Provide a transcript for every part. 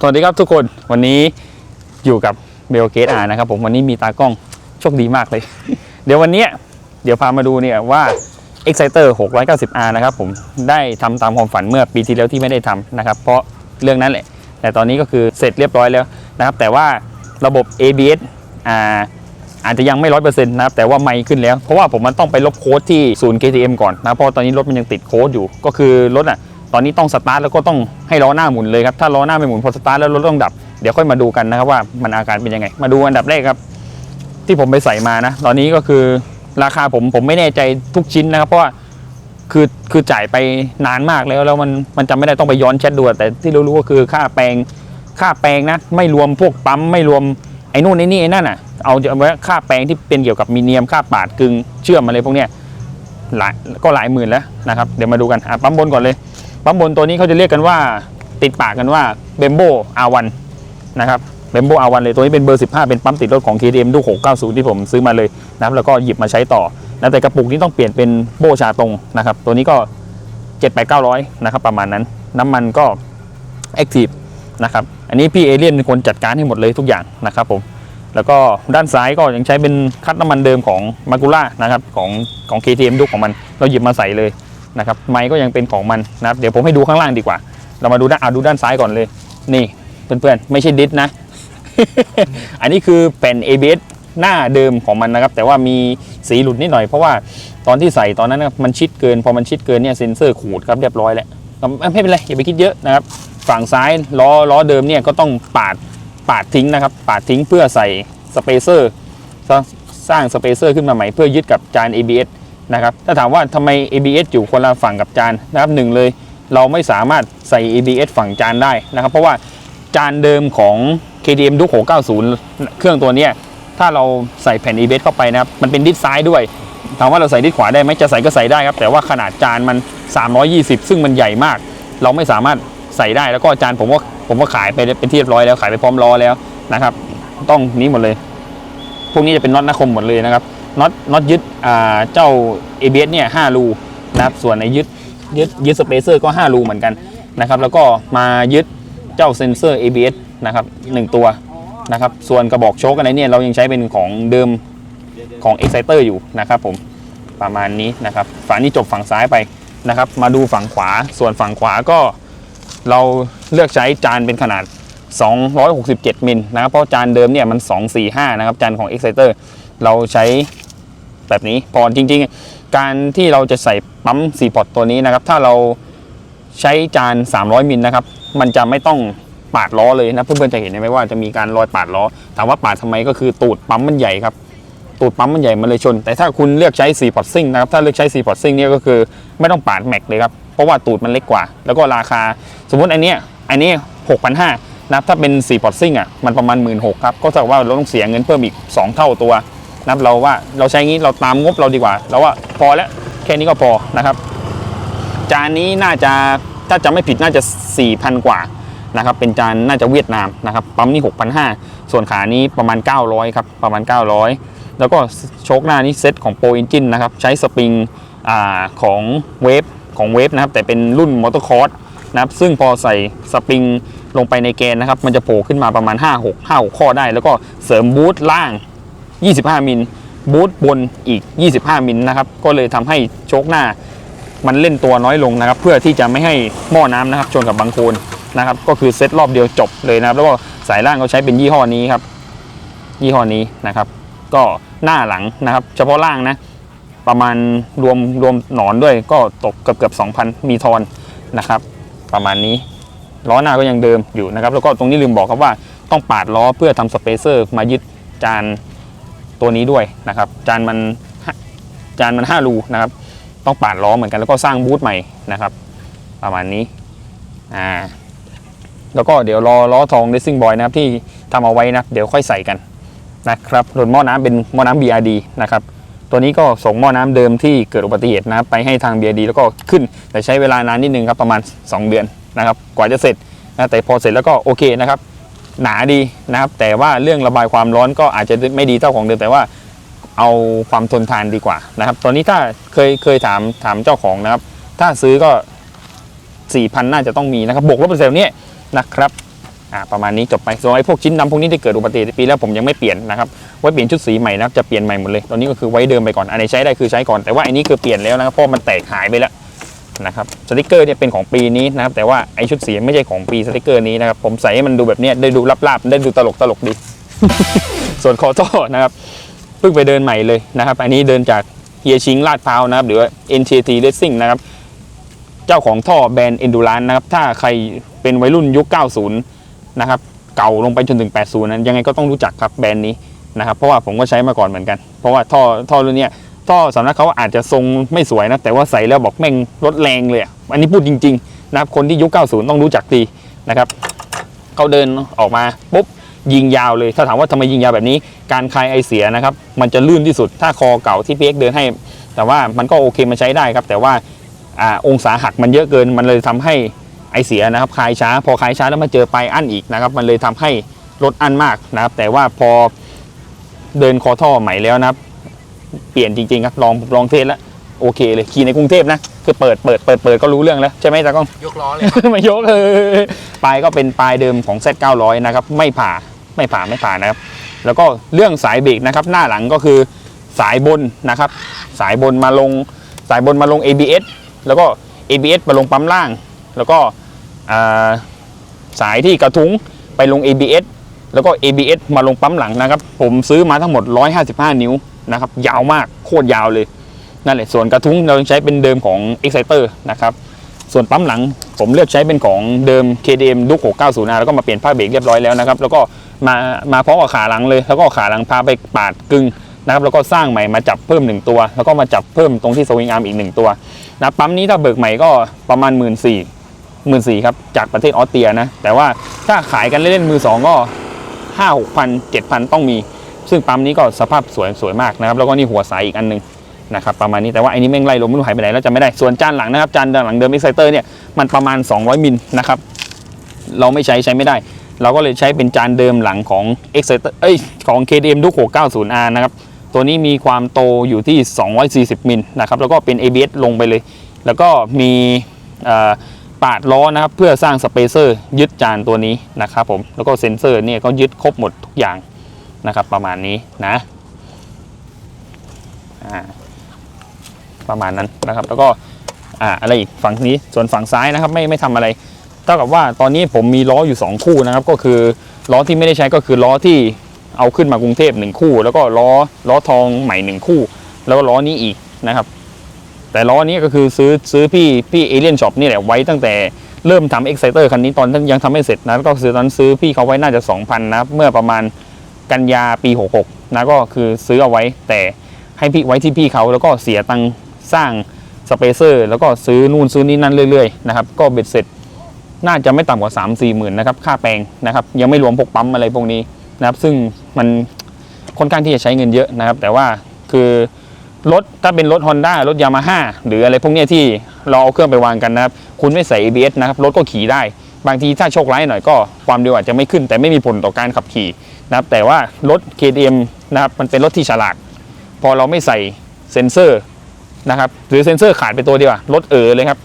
สวัสดีครับทุกคนวันนี้อยู่กับเบลเกตอานะครับผมวันนี้มีตากล้องโชคดีมากเลย เดี๋ยววันนี้เดี๋ยวพามาดูเนี่ยว่า Exciter 690R นะครับผมได้ทำตามความฝันเมื่อปีที่แล้วที่ไม่ได้ทำนะครับ เพราะเรื่องนั้นแหละ แต่ตอนนี้ก็คือเสร็จเรียบร้อยแล้วนะครับ แต่ว่าระบบ ABS อ่าอาจจะยังไม่ร้อยเปอร์เซ็นต์นะครับแต่ว่าไม่ขึ้นแล้ว เพราะว่าผมมันต้องไปลบโค้ดที่ศูนย์ KTM ก่อนนะเพราะตอนนี้รถมันยังติดโค้ดอยู่ ก็คือรถอะ ตอนนี้ต้องสตาร์ทแล้วก็ต้องให้ล้อหน้าหมุนเลยครับถ้าล้อหน้าไม่หมุนพอสตาร์ทแล้วรถต้องดับเดี๋ยวค่อยมาดูกันนะครับว่ามันอาการเป็นยังไง มาดูอันดับแรกครับ ที่ผมไปใส่มานะ ตอนนี้ก็คือราคาผมผมไม่แน่ใจทุกชิ้นนะครับ เพราะว่าคือคือจ่ายไปนานมากแล้วแล้วมันมันจำไม่ได้ต้องไปย้อนแชทดูแต่ที่รู้ๆก็คือค่าแปลงค่าแปลงนะ ไม่รวมพวกปั๊มไม่รวมไอ้นู่นไอ้นี่ไอ้นั่นอะเอาเอาไว้ค่าแปลงที่เป็นเกี่ยวกับมีเนียมค่าปาดกึงเชื่อมอะไรพวกเนี้ยหลายก็หลายหมื่นแล้วนะครับ เดี๋ยวมาดูกันอะปั๊มบนก่อนเลย ปั๊มบนตัวนี้เขาจะเรียกกันว่าติดปากกันว่าเบมโบอาวันนะครับเบมโบอาวันเลยตัวนี้เป็นเบอร์ 15 เป็นปั๊มติดรถของ KTM ดู690 ที่ผมซื้อมาเลยนะครับแล้วก็หยิบมาใช้ต่อนะแต่กระปุกนี้ต้องเปลี่ยนเป็นโบชาตรงนะครับตัวนี้ก็ 7 8 900 นะครับประมาณนั้น น้ำมันก็ Active นะครับอันนี้พี่เอเลียนเป็นคนจัดการให้หมดเลยทุกอย่างนะครับผมแล้วก็ด้านซ้ายก็ยังใช้เป็นคัดน้ำมันเดิมของมากูล่านะครับของของ KTM ดูของมัน เราหยิบมาใส่เลย นะครับไม้ก็ยังเป็นของมันนะครับเดี๋ยวผมให้ดูข้างล่างดีกว่า เรามาดูด้านเอาดูด้านซ้ายก่อนเลย นี่เพื่อนๆไม่ใช่ดิสนะ อันนี้คือแผ่น ABS หน้าเดิมของมันนะครับ แต่ว่ามีสีหลุดนิดหน่อยเพราะว่าตอนที่ใส่ตอนนั้นมันชิดเกิน พอมันชิดเกินเนี่ยเซ็นเซอร์ขูดครับเรียบร้อยแล้วไม่เป็นไรอย่าไปคิดเยอะนะครับ ฝั่งซ้ายล้อล้อเดิมเนี่ยก็ต้องปาดปาดทิ้งนะครับ ปาดทิ้งเพื่อใส่สเปเซอร์สร้างสเปเซอร์ขึ้นมาใหม่เพื่อยึดกับจาน ABS นะครับถ้าถามว่าทำไม ABS อยู่คนละฝั่งกับจานนะครับหนึ่งเลยเราไม่สามารถใส่ ABS ฝั่งจานได้นะครับ เพราะว่าจานเดิมของ KTM ดุก690 เครื่องตัวนี้ถ้าเราใส่แผ่น ABS เข้าไปนะครับมันเป็นดิสซ้ายด้วยถามว่าเราใส่ดิสขวาได้ไหมจะใส่ก็ใส่ได้ครับ แต่ว่าขนาดจานมัน 320 ซึ่งมันใหญ่มาก เราไม่สามารถใส่ได้แล้วก็จานผมก็ผมก็ขายไปเป็นที่เรียบร้อยแล้วขายไปพร้อมล้อแล้วนะครับ ต้องนี้หมดเลย พวกนี้จะเป็นน็อตนาคมหมดเลยนะครับ น็อตน็อตยึดเจ้า ABS เนี่ย5รูนะครับส่วนในยึดยึดยึดสเปเซอร์ก็ 5 รูเหมือนกันนะครับแล้วก็มายึดเจ้าเซนเซอร์ ABS นะครับหนึ่งตัวนะครับส่วนกระบอกโชคอะไรเนี่ยเรายังใช้เป็นของเดิมของ Exciter อยู่นะครับผมประมาณนี้นะครับฝั่งนี้จบฝั่งซ้ายไปนะครับมาดูฝั่งขวาส่วนฝั่งขวาก็เราเลือกใช้จานเป็นขนาด 267 มิลนะครับเพราะจานเดิมเนี่ยมัน 245 นะครับจานของ Exciter เราใช้ แบบนี้พอจริง ๆ การที่เราจะใส่ปั๊ม4พอร์ตตัวนี้นะครับ ถ้าเราใช้จาน 300มิลนะครับ มันจะไม่ต้องปาดล้อเลยนะเพื่อนๆจะเห็นไหมว่าจะมีการรอยปาดล้อถามว่าปาดทำไมก็คือตูดปั๊มมันใหญ่ครับตูดปั๊มมันใหญ่มันเลยชน แต่ถ้าคุณเลือกใช้4พอร์ตซิ่งนะครับถ้าเลือกใช้4พอร์ตซิ่งเนี่ยก็คือไม่ต้องปาดแม็กเลยครับเพราะว่าตูดมันเล็กกว่า แล้วก็ราคา สมมติอันเนี้ยอันนี้6,500นะครับถ้าเป็น4พอร์ตซิ่งอะมันประมาณ 1 6ื่นครับก็เท่ากับว่าเราต้องเสียเงินเพิ่มอีก 2 เท่าตัว นะครับเราว่าเราใช้งี้เราตามงบเราดีกว่า เราว่าพอแล้วแค่นี้ก็พอนะครับ จานนี้น่าจะถ้าจะไม่ผิดน่าจะ 4,000 กว่านะครับเป็นจานน่าจะเวียดนามนะครับปั๊มนี่6,500 ส่วนขานี้ประมาณ 900ครับประมาณ 900 แล้วก็โชคหน้านี้เซตของโปรอินจินนะครับใช้สปริงอาของเวฟของเวฟนะครับแต่เป็นรุ่นมอเตอร์คอร์สนะครับซึ่งพอใส่สปริงลงไปในแกนนะครับมันจะโผล่ขึ้นมาประมาณ 5 6 5 6ข้อได้ แล้วก็เสริมบูทล่าง 25 มิลบูทบนอีก 25 มิลนะครับ ก็เลยทำให้โชคหน้า มันเล่นตัวน้อยลงนะครับ เพื่อที่จะไม่ให้หม้อน้ำนะครับชนกับบางโคนนะครับ ก็คือเซตรอบเดียวจบเลยนะครับ แล้วก็สายล่างเขาใช้เป็นยี่ห้อนี้ครับ ยี่ห้อนี้นะครับ ก็หน้าหลังนะครับ เฉพาะล่างนะ ประมาณรวมรวมหนอนด้วยก็ตกเกือบเกือบ2,000 มีทอนนะครับ ประมาณนี้ล้อหน้าก็ยังเดิมอยู่นะครับ แล้วก็ตรงนี้ลืมบอกครับว่าต้องปาดล้อเพื่อทำสเปเซอร์มายึดจาน ตัวนี้ด้วยนะครับจานมันจานมัน 5 รูนะครับ ต้องปาดล้อเหมือนกันแล้วก็สร้างบูธใหม่นะครับ ประมาณนี้อ่าแล้วก็เดี๋ยวรอล้อทอง Racing Boy นะครับที่ทำเอาไว้นะเดี๋ยวค่อยใส่กันนะครับรถหม้อน้ำเป็นหม้อน้ำ BRD นะครับตัวนี้ก็ส่งหม้อน้ำเดิมที่เกิดอุบัติเหตุนะครับไปให้ทาง BRD แล้วก็ขึ้น แต่ใช้เวลานานนิดนึงครับประมาณ 2 เดือนนะครับ กว่าจะเสร็จนะแต่พอเสร็จแล้วก็โอเคนะครับ หนาดีนะครับ แต่ว่าเรื่องระบายความร้อนก็อาจจะไม่ดีเท่าของเดิมแต่ว่าเอาความทนทานดีกว่านะครับ ตอนนี้ถ้าเคยเคยถามถามเจ้าของนะครับ ถ้าซื้อก็4,000น่าจะต้องมีนะครับบวกลบเปอร์เซ็นต์เนี่ยนะครับอ่าประมาณนี้จบไปส่วนไอ้พวกชิ้นดำพวกนี้ที่เกิดอุบัติเหตุปีแล้วผมยังไม่เปลี่ยนนะครับไว้เปลี่ยนชุดสีใหม่นะครับจะเปลี่ยนใหม่หมดเลย ตอนนี้ก็คือไว้เดิมไปก่อนอันไหนใช้ได้คือใช้ก่อนแต่ว่าอันนี้คือเปลี่ยนแล้วนะครับเพราะมันแตกหายไปแล้ว นะครับสติกเกอร์เนี่ยเป็นของปีนี้นะครับแต่ว่าไอชุดสีไม่ใช่ของปีสติกเกอร์นี้นะครับผมใส่ให้มันดูแบบเนี้ยได้ดูลับๆได้ดูตลกตลกๆดี ส่วนคอท่อนะครับเพิ่งไปเดินใหม่เลยนะครับ อันนี้เดินจากเฮียชิงลาดพร้าวนะครับ หรือว่า NTT Racing นะครับเจ้าของท่อแบรนด์ Endurance นะครับ ถ้าใครเป็นวัยรุ่นยุค 90 นะครับ เก่าลงไปจนถึง 80 นั้นยังไงก็ต้องรู้จักครับแบรนด์นี้นะครับ เพราะว่าผมก็ใช้มาก่อนเหมือนกัน เพราะว่าท่อท่อรุ่นเนี้ย ท่อสำนักเขาอาจจะทรงไม่สวยนะ แต่ว่าใส่แล้วบอกแม่งรถแรงเลยอะอันนี้พูดจริงๆนะครับคนที่ยุค 90 ต้องรู้จักดีนะครับเขาเดินออกมาปุ๊บยิงยาวเลย ถ้าถามว่าทำไมยิงยาวแบบนี้ การคลายไอเสียนะครับ มันจะลื่นที่สุด ถ้าคอเก่าที่พีเอ็กเดินให้ แต่ว่ามันก็โอเคมันใช้ได้ครับ แต่ว่าอองศาหักมันเยอะเกิน มันเลยทำให้ไอเสียนะครับ คลายช้า พอคลายช้าแล้วมาเจอปลายอั้นอีกนะครับ มันเลยทำให้รถอั้นมากนะครับ แต่ว่าพอเดินคอท่อใหม่แล้วนะครับ เปลี่ยนจริงๆครับลองลองเทสแล้วโอเคเลยขี่ในกรุงเทพนะคือเปิดเปิดเปิดเปิดก็รู้เรื่องแล้วใช่ไหมตากล้อง ยกล้อเลย ไม่ยกเออปลายก็เป็นปลายเดิมของ Z900 นะครับไม่ผ่าไม่ผ่าไม่ผ่านะครับ แล้วก็เรื่องสายเบรกนะครับ หน้าหลังก็คือสายบนนะครับ สายบนมาลงสายบนมาลง ABS แล้วก็ ABS มาลงปั๊มล่าง แล้วก็อ่าสายที่กระทุ้งไปลง ABS แล้วก็ ABS มาลงปั๊มหลังนะครับ ผมซื้อมาทั้งหมด 155 นิ้ว นะครับยาวมากโคตรยาวเลยนั่นแหละส่วนกระทุ้งเราใช้เป็นเดิมของ Exciter นะครับส่วนปั๊มหลังผมเลือกใช้เป็นของเดิม KDM ดุก690นะแล้วก็มาเปลี่ยนผ้าเบรกเรียบร้อยแล้วนะครับแล้วก็มามาพร้อมกับขาหลังเลย แล้วก็ขาหลังพาไปปาดกึ่งนะครับแล้วก็สร้างใหม่มาจับเพิ่ม 1 ตัว แล้วก็มาจับเพิ่มตรงที่สวิงอาร์มอีก 1 ตัวนะปั๊มนี้ถ้าเบิกใหม่ก็ประมาณ 1 4 0 0 0 1 4ครับจากประเทศออสเตรียนะแต่ว่าถ้าขายกันเล่นๆมือสองก็5 6พัน7พันต้องมี ซึ่งปั๊มนี้ก็สภาพสวยสวยมากนะครับแล้วก็นี่หัวสายอีกอันหนึงนะครับประมาณนี้แต่ว่าไอันนี้แม่งไล่ลมไม่รู้หายไปไหนแล้วจำไม่ได้ส่วนจานหลังนะครับจานหลังเดิม Exciter เนี่ยมันประมาณ 200 มิลนะครับเราไม่ใช้ใช้ไม่ได้ เราก็เลยใช้เป็นจานเดิมหลังของ Exciter เอ้ยของ KDM ดุก 690R นะครับตัวนี้มีความโตอยู่ที่ 240มิลนะครับแล้วก็เป็น ABS ลงไปเลย แล้วก็มีเอ่อปาดล้อนะครับเพื่อสร้างสเปเซอร์ยึดจานตัวนี้นะครับผมแล้วก็เซ็นเซอร์เนี่ยก็ยึดครบหมดทุกอย่าง นะครับ ประมาณนี้นะประมาณนั้นนะครับ แล้วก็อ่าอะไรอีกฝั่งนี้ส่วนฝั่งซ้ายนะครับ ไม่ไม่ทำอะไรเท่ากับว่าตอนนี้ผมมีล้ออยู่ 2 คู่นะครับ ก็คือล้อที่ไม่ได้ใช้ก็คือล้อที่เอาขึ้นมากรุงเทพ1คู่ แล้วก็ล้อล้อทองใหม่1คู่ แล้วก็ล้อนี้อีกนะครับ แต่ล้อนี้ก็คือซื้อซื้อพี่พี่เอเลียนช็อปนี่แหละไว้ตั้งแต่เริ่มทำ Exciter คันนี้ตอนนั้นยังทำไม่เสร็จนะก็คือตอนซื้อพี่เขาไว้น่าจะ 2,000นะเมื่อประมาณ กันยาปี66นะก็คือซื้อเอาไว้แต่ให้พี่ไว้ที่พี่เขาแล้วก็เสียตังค์สร้างสเปเซอร์แล้วก็ซื้อนู่นซื้อนี่นั่นเรื่อยๆนะครับก็เบ็ดเสร็จน่าจะไม่ต่ำกว่า 3 4หมื่นนะครับค่าแปลงนะครับยังไม่รวมพวกปั๊มอะไรพวกนี้นะครับซึ่งมันค่อนข้างที่จะใช้เงินเยอะนะครับ แต่ว่าคือรถถ้าเป็นรถ Honda รถยามาฮ่าหรืออะไรพวกนี้ที่เราเอาเครื่องไปวางกันนะครับ คุณไม่ใส่ ABS นะครับ รถก็ขี่ได้ บางทีถ้าโชคร้ายหน่อยก็ความเร็วอาจจะไม่ขึ้น แต่ไม่มีผลต่อการขับขี่ นะครับแต่ว่ารถ KTM นะครับมันเป็นรถที่ฉลาด พอเราไม่ใส่เซ็นเซอร์นะครับหรือเซ็นเซอร์ขาดไปตัวเดียวรถเออเลยครับ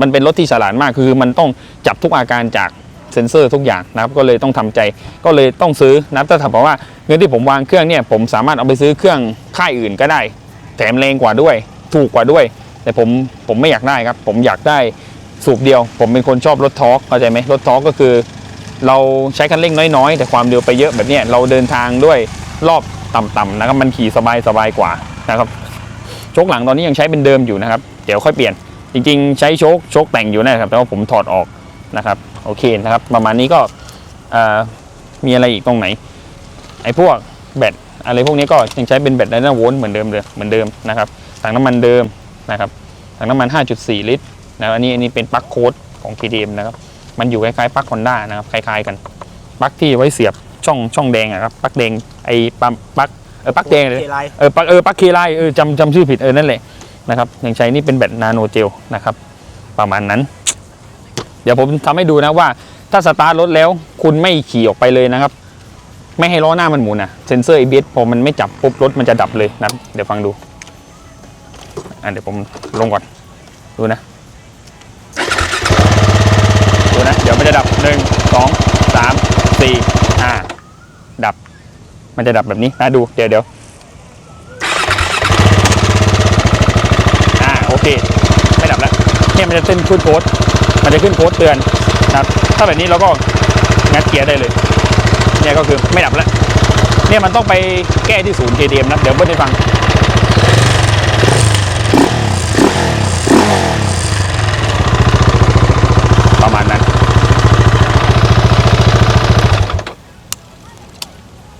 มันเป็นรถที่ฉลาดมากคือมันต้องจับทุกอาการจากเซ็นเซอร์ทุกอย่างนะครับก็เลยต้องทำใจก็เลยต้องซื้อนับถ้าถามผมว่าเงินที่ผมวางเครื่องเนี่ยผมสามารถเอาไปซื้อเครื่องค่ายอื่นก็ได้ แถมแรงกว่าด้วย ถูกกว่าด้วย แต่ผมผมไม่อยากได้ครับ ผมอยากได้สูบเดียว ผมเป็นคนชอบรถทอร์กเข้าใจไหมรถทอร์กก็คือ เราใช้คันเร่งน้อยๆ แต่ความเร็วไปเยอะแบบนี้เราเดินทางด้วยรอบต่ำๆนะครับมันขี่สบายสบายๆกว่านะครับโชคหลังตอนนี้ยังใช้เป็นเดิมอยู่นะครับ เดี๋ยวค่อยเปลี่ยน จริงๆ ใช้โชคโชคแต่งอยู่นะครับแต่ว่าผมถอดออกนะครับโอเคนะครับ ประมาณนี้ก็มีอะไรอีกตรงไหน ไอ้พวกแบตอะไรพวกนี้ก็ยังใช้เป็นแบตไดนาโวลต์เหมือนเดิมเลยเหมือนเดิมนะครับถังน้ำมันเดิมนะครับถังน้ำมัน 5.4 ลิตรนะอันนี้อันนี้เป็นปลั๊กโค้ดของ PDM นะครับ มันอยู่คล้ายๆปลั๊กฮอนด้านะครับคล้ายๆกันปลั๊กที่ไว้เสียบช่องช่องแดงอะครับปลั๊กแดงไอ้ปั๊มปลั๊กเออปลั๊กแดงเลยเคไลเออปลั๊กเออปลั๊กเคไลเออจำจำชื่อผิดเออนั่นแหละนะครับยังใช้นี่เป็นแบตนาโนเจลนะครับ ประมาณนั้น เดี๋ยวผมทำให้ดูนะว่า ถ้าสตาร์ทรถแล้วคุณไม่ขี่ออกไปเลยนะครับ ไม่ให้ล้อหน้ามันหมุนนะเซนเซอร์ ABS พอมันไม่จับปุ๊บรถมันจะดับเลยนะเดี๋ยวฟังดูอะเดี๋ยวผมลงก่อนดูนะ เดี๋ยวมันจะดับหนึ่งสองสามสี่ห้าดับ มันจะดับแบบนี้นะดูเดี๋ยวเดี๋ยวอ่าโอเค ไม่ดับแล้วเนี่ยมันจะขึ้นขึ้นโค้ดมันจะขึ้นโค้ดเตือนนะครับ ถ้าแบบนี้เราก็งัดเกียร์ได้เลยเนี่ยก็คือไม่ดับแล้วเนี่ยมันต้องไปแก้ที่ศูนย์ KDM นะ เดี๋ยวเบิ้ลให้ฟัง ประมาณนั้น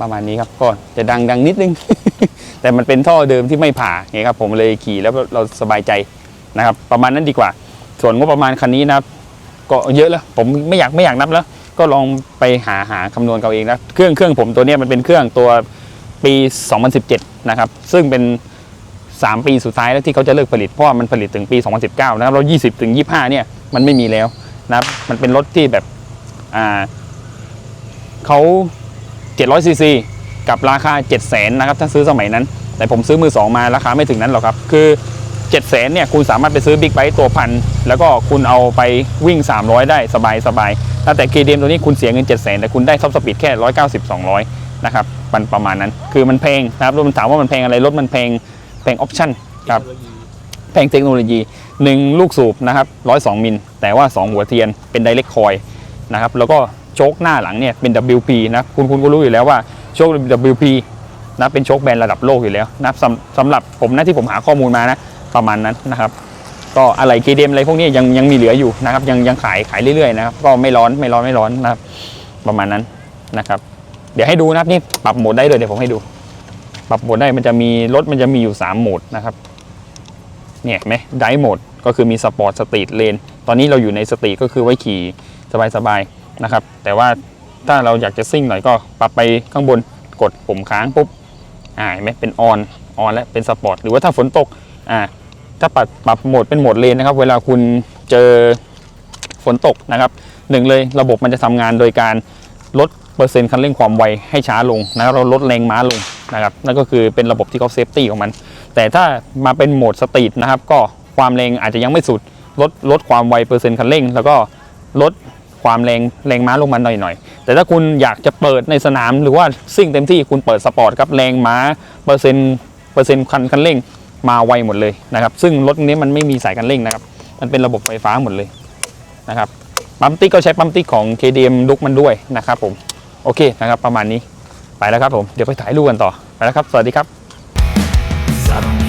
ประมาณนี้ครับก็จะดังดังนิดนึง แต่มันเป็นท่อเดิมที่ไม่ผ่าไงครับผมเลยขี่แล้วเราสบายใจนะครับ ประมาณนั้นดีกว่า ส่วนงบประมาณคันนี้นะครับก็เยอะแล้วผมไม่อยากไม่อยากนับแล้ว ก็ลองไปหาหาคำนวณเอาเองนะเครื่องเครื่องผมตัวนี้มันเป็นเครื่องตัวปี 2017 นะครับ ซึ่งเป็น 3 ปีสุดท้ายแล้วที่เขาจะเลิกผลิตเพราะว่ามันผลิตถึงปี 2019 นะครับแล้ว20 ถึง 25 เนี่ยมันไม่มีแล้วนะครับมันเป็นรถที่แบบอ่าเขา 700ซีซีกับราคา 7 0 0 0 0นนะครับถ้าซื้อสมัยนั้น แต่ผมซื้อมือสองมาราคาไม่ถึงนั้นหรอกครับ คือ 7 0 0 0 0เนี่ยคุณสามารถไปซื้อบิ๊กไบค์ตัวพัน แล้วก็คุณเอาไปวิ่ง 300 ได้สบายสบายๆแต่ KDM ตัวนี้คุณเสียเงิน 7 0 0 0 0แต่คุณได้ท็อปสปีดแค่ 190 200 นะครับมันประมาณนั้น คือมันแพงนะครับรถมันถามว่ามันแพงอะไรรถมันแพงแพงออปชั่นครับแพงเทคโนโลยี 1 ลูกสูบนะครับ102มิลแต่ว่า 2 หัวเทียนเป็นไดเรกคอยนะครับแล้วก็ โชคหน้าหลังเนี่ยเป็น WP นะคุณคุณก็รู้อยู่แล้วว่าโชค WP นะเป็นโชคแบรนด์ระดับโลกอยู่แล้วนะสำสำหรับผมนะที่ผมหาข้อมูลมานะประมาณนั้นนะครับ ก็อะไร KDM อะไรพวกนี้ยังยังมีเหลืออยู่นะครับ ยังยังขายขายเรื่อยๆนะครับก็ไม่ร้อนไม่ร้อนไม่ร้อนนะครับ ประมาณนั้นนะครับ เดี๋ยวให้ดูนะครับนี่ปรับโหมดได้เลยเดี๋ยวผมให้ดู ปรับโหมดได้มันจะมีรถมันจะมีอยู่ 3โหมดนะครับเนี่ยเห็นไหมไดโหมดก็คือมีสปอร์ตสตรีทเลนตอนนี้เราอยู่ในสตรีทก็คือไว้ขี่สบายๆ นะครับ แต่ว่าถ้าเราอยากจะซิ่งหน่อยก็ปรับไปข้างบนกดปุ่มค้างปุ๊บอ่าเห็นไหมเป็นออนออนแล้วเป็นสปอร์ตหรือว่าถ้าฝนตกอ่าถ้าปรับปรับโหมดเป็นโหมดเลนนะครับ เวลาคุณเจอฝนตกนะครับหนึ่งเลยระบบมันจะทำงานโดยการลดเปอร์เซ็นต์คันเร่งความไวให้ช้าลงนะครับเราลดแรงม้าลงนะครับนั่นก็คือเป็นระบบที่เขาเซฟตี้ของมัน แต่ถ้ามาเป็นโหมดสตรีทนะครับ ก็ความแรงอาจจะยังไม่สุดลดลดความไวเปอร์เซ็นต์คันเร่ง แล้วก็ลด ความแรงแรงม้าลงมาหน่อยๆ แต่ถ้าคุณอยากจะเปิดในสนามหรือว่าซิ่งเต็มที่คุณเปิดสปอร์ตครับแรงม้าเปอร์เซ็นต์เปอร์เซ็นต์คันคันเร่งมาไวหมดเลยนะครับ ซึ่งรถนี้มันไม่มีสายคันเร่งนะครับ มันเป็นระบบไฟฟ้าหมดเลยนะครับปั๊มติ๊กก็ใช้ปั๊มติ๊กของ KDM ลุกมันด้วยนะครับผมโอเคนะครับประมาณนี้ไปแล้วครับผมเดี๋ยวไปถ่ายรูปกันต่อไปแล้วครับ สวัสดีครับ